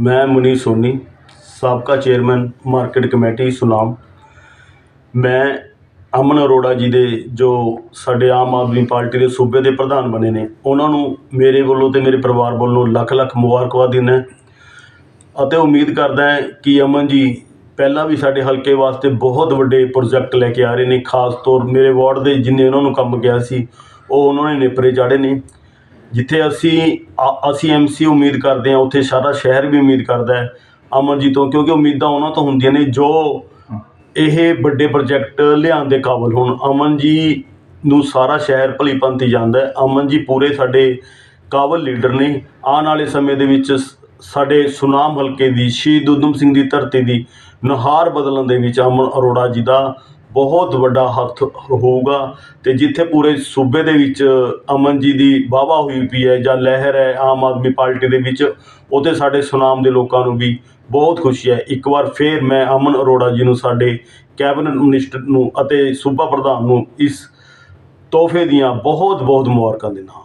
ਮੈਂ ਮੁਨੀ ਸੋਨੀ, ਸਾਬਕਾ chairman market committee, Sunam. ਮੈਂ ਅਮਨ ਅਰੋੜਾ ਜੀ ਦੇ, ਜੋ ਸਾਡੇ ਆਮ ਆਦਮੀ ਪਾਰਟੀ ਦੇ ਸੂਬੇ ਦੇ ਪ੍ਰਧਾਨ ਬਣੇ ਨੇ, ਉਹਨਾਂ ਨੂੰ ਮੇਰੇ ਵੱਲੋਂ ਅਤੇ ਮੇਰੇ ਪਰਿਵਾਰ ਵੱਲੋਂ ਲੱਖ ਲੱਖ ਮੁਬਾਰਕਬਾਦ ਦਿੰਦਾ ਅਤੇ ਉਮੀਦ ਕਰਦਾ ਹਾਂ ਕਿ ਅਮਨ ਜੀ ਪਹਿਲਾਂ ਵੀ ਸਾਡੇ ਹਲਕੇ ਵਾਸਤੇ ਬਹੁਤ ਵੱਡੇ ਪ੍ਰੋਜੈਕਟ ਲੈ ਕੇ ਆ ਰਹੇ ਨੇ, ਖਾਸ ਤੌਰ ਮੇਰੇ ਵਾਰਡ ਦੇ ਜਿੰਨੇ ਉਹਨਾਂ ਨੂੰ ਕੰਮ ਗਿਆ ਸੀ, ਉਹ ਉਹਨਾਂ ਨੇ ਨੇਪਰੇ ਚਾੜੇ ਨੇ। ਜਿੱਥੇ ਅਸੀਂ ਅ- ਅਸੀਂ ਐਮਸੀ ਉਮੀਦ ਕਰਦੇ ਹਾਂ, ਉੱਥੇ ਸਾਰਾ ਸ਼ਹਿਰ ਵੀ ਉਮੀਦ ਕਰਦਾ ਹੈ ਅਮਨ ਜੀ ਤੋਂ ਕਿਉਂਕਿ ਉਮੀਦਾਂ ਉਹਨਾਂ ਤੋਂ ਹੁੰਦੀਆਂ ਨੇ ਜੋ ਇਹ ਵੱਡੇ ਪ੍ਰੋਜੈਕਟ ਲਿਆਉਣ ਦੇ ਕਾਬਲ ਹੋਣ। ਅਮਨ ਜੀ ਨੂੰ ਸਾਰਾ ਸ਼ਹਿਰ ਭਲੀ ਭਾਂਤੀ ਜਾਣਦਾ ਅਮਨ ਜੀ ਪੂਰੇ ਸਾਡੇ ਕਾਬਲ ਲੀਡਰ ਨੇ। ਆਉਣ ਵਾਲੇ ਸਮੇਂ ਦੇ ਵਿੱਚ ਸ- ਸਾਡੇ ਸੁਨਾਮ ਹਲਕੇ ਦੀ, ਸ਼ਹੀਦ ਊਧਮ ਸਿੰਘ ਦੀ ਧਰਤੀ ਦੀ ਨੁਹਾਰ ਬਦਲਣ ਦੇ ਵਿੱਚ ਅਮਨ ਅਰੋੜਾ ਜੀ ਦਾ ਬਹੁਤ ਵੱਡਾ ਹੱਥ ਹੋਊਗਾ ਤੇ ਜਿੱਥੇ ਪੂਰੇ ਸੂਬੇ ਦੇ ਵਿੱਚ ਅਮਨ ਜੀ ਦੀ ਵਾਹਵਾ ਹੋਈ ਪਈ ਹੈ ਜਾਂ ਲਹਿਰ ਹੈ ਆਮ ਆਦਮੀ ਪਾਰਟੀ ਦੇ ਵਿੱਚ ਉੱਥੇ ਸਾਡੇ ਸੁਨਾਮ ਦੇ ਲੋਕਾਂ ਨੂੰ ਵੀ ਬਹੁਤ ਖੁਸ਼ੀ ਹੈ। ਇੱਕ ਵਾਰ ਫੇਰ ਮੈਂ ਅਮਨ ਅਰੋੜਾ ਜੀ ਨੂੰ, ਸਾਡੇ ਕੈਬਨਿਟ ਮਿਨਿਸਟਰ ਨੂੰ ਅਤੇ ਸੂਬਾ ਪ੍ਰਧਾਨ ਨੂੰ ਇਸ ਤੋਹਫੇ ਦੀਆਂ ਬਹੁਤ ਬਹੁਤ ਮੁਬਾਰਕਾਂ ਦਿੰਦਾ ਹਾਂ।